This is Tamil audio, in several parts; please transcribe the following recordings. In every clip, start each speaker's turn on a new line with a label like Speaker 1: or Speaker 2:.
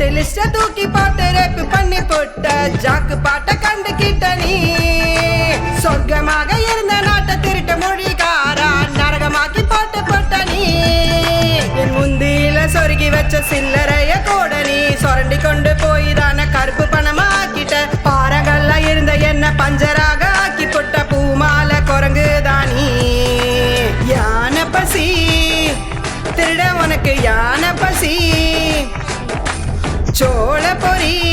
Speaker 1: போட்டு லிஸ்ட தூக்கி போட்டு ரேப்பு பண்ணி போட்ட ஜாக்கு பாட்ட கண்டுகிட்ட நீ. சொர்க்கமாக இருந்த நாட்டை திருட்ட மொழிகாரா நரகமாக்கி போட்டு போட்ட நீ. என் முந்தியில சொருகி வச்ச சில்லறைய கூட நீ சொரண்டி கொண்டு போய் தானே கருப்பு பணமாக்கிட்ட. பாறகள்ல இருந்த என்ன பஞ்சராக ஆக்கி போட்ட பூமால குரங்கு தானி யானை பசி திருட உனக்கு யானை பசி. chola por ir.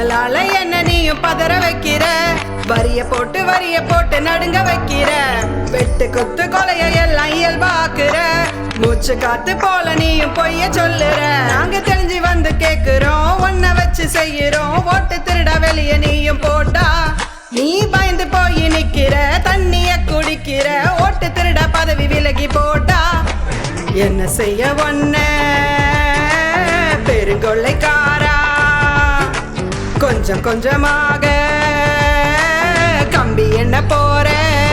Speaker 1: உங்களால என்ன நீயும் பதற வைக்கிற? வரிய போட்டு வரிய போட்டு நடுங்க வைக்கிற? வெட்டு கொத்து கொலைய எல்லாம் இயல்பாக்குற? மூச்சு காத்து போல நீயும் பொய்ய சொல்லுற? நாங்க தெரிஞ்சு வந்து கேக்குறோம் ஒன்ன வச்சு செய்யறோம். ஓட்டு திருட வெளிய நீயும் போட்டா நீ பயந்து போய் நிக்கிற தண்ணிய குடிக்கிற? ஓட்டு திருட பதவி விலகி போட்டா என்ன செய்ய ஒன்ன பெருங்கொள்ளைக்கா கொஞ்சம் கொஞ்சமாக கம்பி என்ன போறேன்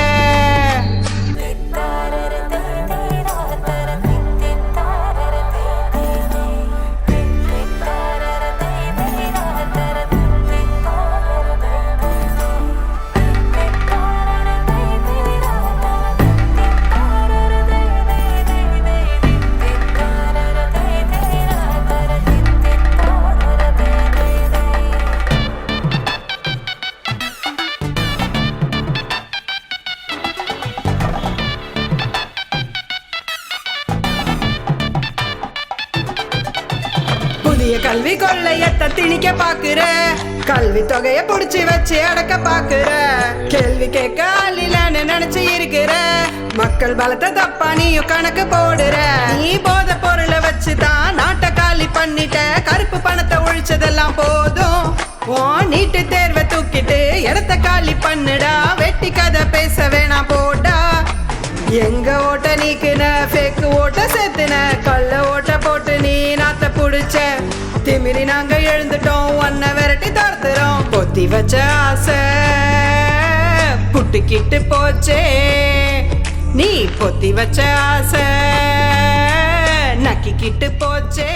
Speaker 1: புதிய கல்வி கொள்ளையத்தை திணிக்க பாக்குற கல்வி தொகைய புடிச்சு வச்சு அடக்க பாக்குற கேள்வி கேட்க ஆள் இல்லைன்னு நினைச்சு இருக்கிற. மக்கள் பலத்தை தப்பா நீயும் கணக்கு போடுற. நீ போத பொருளை வச்சு தான் நாட்டை காலி பண்ணிட்ட. கருப்பு பணத்தை ஒழிச்சதெல்லாம் போதும். ஓ நீட்டு தேர்வை தூக்கிட்டு இடத்த காலி பண்ணுடா. வெட்டி கதை பேச வேணாம் போடா. எங்க ஓட்ட நீக்குன ஃபேக்கு ஓட்ட சேர்த்துன கள்ள ஓட்ட போட்டு நீ நாத்த புடிச்ச. மீறி நாங்க எழுந்துட்டோம். ஒன்ன விரட்டி தடுத்துறோம் பொத்தி வச்ச ஆசை புட்டுக்கிட்டு போச்சே. நீ பொத்தி வச்ச ஆசை நக்கிக்கிட்டு போச்சே.